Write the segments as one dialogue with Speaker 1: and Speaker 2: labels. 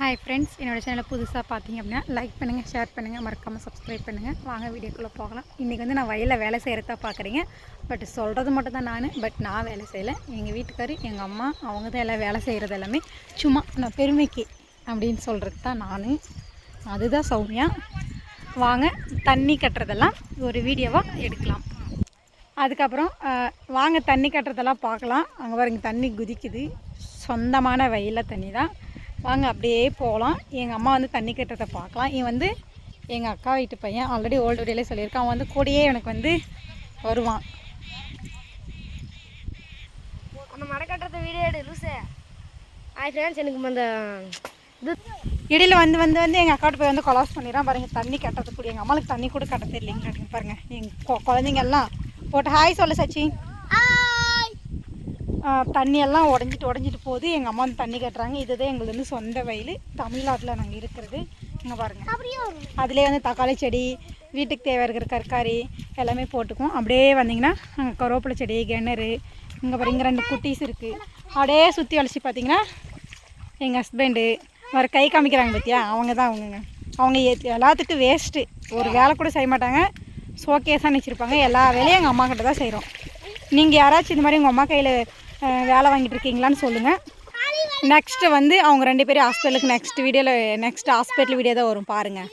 Speaker 1: Hi friends என்னோடய சேனலை புதுசாக பார்த்தீங்க அப்படின்னா லைக் பண்ணுங்கள் ஷேர் பண்ணுங்கள் மறக்காமல் சப்ஸ்கிரைப் பண்ணுங்கள் வாங்க வீடியோக்குள்ளே போகலாம். இன்றைக்கி வந்து நான் வயலில் வேலை செய்கிறதா பார்க்குறீங்க பட் சொல்கிறது மட்டும் தான் நான். பட் நான் வேலை செய்யலை. எங்கள் வீட்டுக்காரு எங்கள் அம்மா அவங்க தான் எல்லாம் வேலை செய்கிறது எல்லாமே சும்மா நான் பெருமைக்கு அப்படின்னு சொல்கிறது தான் நான். அதுதான் சௌமியா. வாங்க தண்ணி கட்டுறதெல்லாம் ஒரு வீடியோவாக எடுக்கலாம். அதுக்கப்புறம் வாங்க தண்ணி கட்டுறதெல்லாம் பார்க்கலாம். அங்கே பாருங்க தண்ணி குதிக்குது. சொந்தமான வயலில் தண்ணி தான் வாங்க அப்படியே போகலாம். எங்கள் அம்மா வந்து தண்ணி கட்டுறதை பார்க்கலாம். இவன் வந்து எங்கள் அக்கா வீட்டு பையன். ஆல்ரெடி ஓல்டு வீடியோலே சொல்லியிருக்கான். அவன் வந்து கூடயே எனக்கு வந்து வருவான்.
Speaker 2: அந்த மரக்கட்டுறத வீடியோ எடு லூசே. ஹாய் ஃப்ரெண்ட்ஸ் எனக்கு அந்த இது
Speaker 1: இடையில வந்து வந்து வந்து எங்கள் அக்காட்ட போய் வந்து கொலாஸ் பண்ணிடுறான். பாருங்க தண்ணி கட்டுறது கூட எங்கள் அம்மாவுக்கு தண்ணி கூட கட்ட தெரியலைங்க பாருங்க. எங்கள் குழந்தைங்க எல்லாம். போட்டு ஹாய் சொல்லு சச்சின் ஆ, தண்ணி எல்லாம் உடஞ்சிட்டு உடஞ்சிட்டு போகுது. எங்கள் அம்மா வந்து தண்ணி கட்டுறாங்க. இதுதான் எங்களுக்கு வந்து சொந்த வயல். தமிழ்நாட்டில் நாங்கள் இருக்கிறது. இங்கே பாருங்க. அதிலே வந்து தக்காளி செடி வீட்டுக்கு தேவை இருக்கிற கற்காரி எல்லாமே போட்டுக்குவோம். அப்படியே வந்தீங்கன்னா அங்கே கருவேப்பிலை செடி கிணறு இங்கே பாருங்க ரெண்டு குட்டீஸ் இருக்குது அப்படியே சுற்றி அழைச்சி பார்த்தீங்கன்னா எங்கள் ஹஸ்பண்டு வர கை காமிக்கிறாங்க பார்த்தியா அவங்க தான் அவங்கங்க. அவங்க எல்லாத்துக்கும் வேஸ்ட்டு ஒரு வேலை கூட செய்ய மாட்டாங்க. ஷோகேஸாக வச்சுருப்பாங்க எல்லா வேலையும் எங்கள் அம்மா கிட்ட தான் செய்கிறோம் நீங்கள் யாராச்சும் இந்த மாதிரி உங்கள் அம்மா கையில் வேலை வாங்கிட்டு இருக்கீங்களான்னு சொல்லுங்கள் நெக்ஸ்ட்டு வந்து அவங்க ரெண்டு பேரும் ஹாஸ்பிட்டலுக்கு நெக்ஸ்ட் வீடியோவில் நெக்ஸ்ட் ஹாஸ்பிட்டல் வீடியோ தான் வரும் பாருங்கள்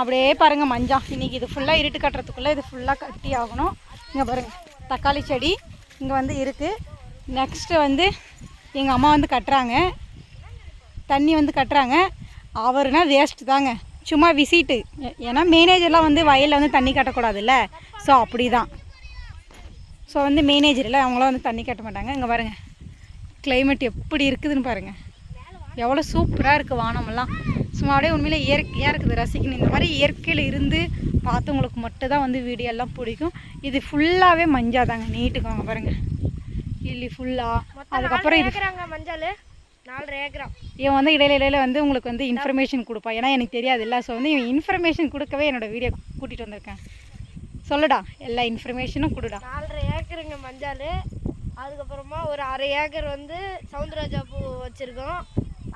Speaker 1: அப்படியே பாருங்கள் மஞ்சா. இன்றைக்கி இது ஃபுல்லாக இருட்டு கட்டுறதுக்குள்ளே இது ஃபுல்லாக கட்டி ஆகணும். இங்கே பாருங்கள் தக்காளி செடி இங்கே வந்து இருக்குது நெக்ஸ்ட்டு வந்து எங்கள் அம்மா வந்து கட்டுறாங்க. தண்ணி வந்து கட்டுறாங்க. அவருனா வேஸ்ட்டு தாங்க. சும்மா விசிட்டு ஏன்னா மேனேஜர்லாம் வந்து வயலில் வந்து தண்ணி கட்டக்கூடாதுல்ல. ஸோ அப்படி தான் ஸோ வந்து மேனேஜரில் அவங்களாம் வந்து தண்ணி கட்ட மாட்டாங்க. இங்கே பாருங்கள் climate எப்படி இருக்குதுன்னு பாருங்கள் எவ்வளோ சூப்பராக இருக்குது வானமெல்லாம். சும்மா அப்படியே உண்மையிலே இயற்கையாக இருக்குது. ரசிக்கணும். இந்த மாதிரி இயற்கையில் இருந்து பார்த்தவங்களுக்கு மட்டும் தான் வந்து வீடியோ எல்லாம் பிடிக்கும். இது ஃபுல்லாகவே மஞ்சா தாங்க நீட்டுக்குவாங்க பாருங்கள் இல்லி ஃபுல்லாக அதுக்கப்புறம் இது
Speaker 2: மஞ்சள். நாலரை ஏக்கரா.
Speaker 1: இவன் வந்து இடையில இடையில வந்து உங்களுக்கு வந்து இன்ஃபர்மேஷன் கொடுப்பான் ஏன்னா எனக்கு தெரியாது. இல்லை ஸோ வந்து இவன் இன்ஃபர்மேஷன் கொடுக்கவே என்னோட வீடியோ கூட்டிகிட்டு வந்திருக்கேன். சொல்லுடா எல்லா இன்ஃபர்மேஷனும் கொடுடா.
Speaker 2: நாலரை ஏக்கருங்க மஞ்சள். அதுக்கப்புறமா ஒரு அரை ஏக்கர் வந்து சவுந்தரராஜா பூ வச்சுருக்கோம்.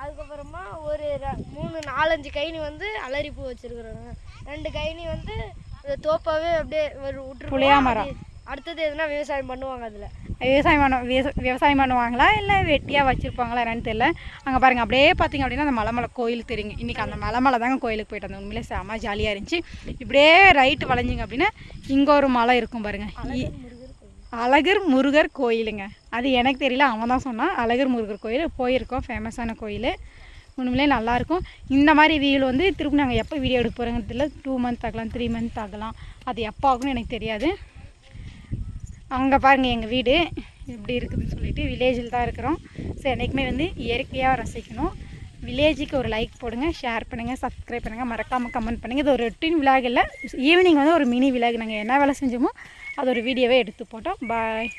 Speaker 2: அதுக்கப்புறமா ஒரு மூணு நாலஞ்சு கைனி வந்து அலரி பூ வச்சுருக்குறோங்க. ரெண்டு கைனி வந்து தோப்பாவே அப்படியே ஒரு
Speaker 1: புளியா
Speaker 2: விட்டுருக்கோம்
Speaker 1: மரம்.
Speaker 2: அடுத்தது எதுனா விவசாயம் பண்ணுவாங்க அதில்?
Speaker 1: விவசாயம் பண்ண விவச விவசாயம் பண்ணுவாங்களா? இல்லை வெட்டியாக வச்சுருப்பாங்களா என்னன்னு தெரியல. அங்கே பாருங்கள் அப்படியே பார்த்தீங்க அப்படின்னா அந்த மலைமலை கோயில் தெரியுங்க. இன்றைக்கி அந்த மலைமலை தாங்க கோயிலுக்கு போயிட்டு வந்தோம் உண்மையிலே செம்ம ஜாலியாக இருந்துச்சு. இப்படியே ரைட்டு வளைஞ்சிங்க அப்படின்னா இங்கே ஒரு மலை இருக்கும் பாருங்கள் அழகர் முருகர் கோயிலுங்க. அது எனக்கு தெரியல அவன் தான் சொன்னான். அழகர் முருகர் கோயில் போயிருக்கோம். ஃபேமஸான கோயில். உண்மையிலே நல்லாயிருக்கும் இந்த மாதிரி வீடு வந்து திரும்ப நாங்கள் எப்போ வீடியோ எடுக்க போகிறோங்கிறது தெரியல. டூ மந்த் ஆகலாம் த்ரீ மந்த் ஆகலாம். அது எப்போ ஆகும்னு எனக்கு தெரியாது. அங்கே பாருங்கள் எங்கள் வீடு. இப்படி இருக்குதுன்னு சொல்லிட்டு வில்லேஜில் தான் இருக்கிறோம். ஸோ என்றைக்குமே வந்து இயற்கையாக ரசிக்கணும். வில்லேஜுக்கு ஒரு லைக் போடுங்க ஷேர் பண்ணுங்கள் சப்ஸ்கிரைப் பண்ணுங்கள் மறக்காமல் கமெண்ட் பண்ணுங்கள் இது ஒரு ரொட்டீன் விலாக் இல்லை. ஈவினிங் வந்து ஒரு மினி விலாக் நாங்கள் என்ன வேலை செஞ்சோமோ அது ஒரு வீடியோவே எடுத்து போட்டோம். பாய்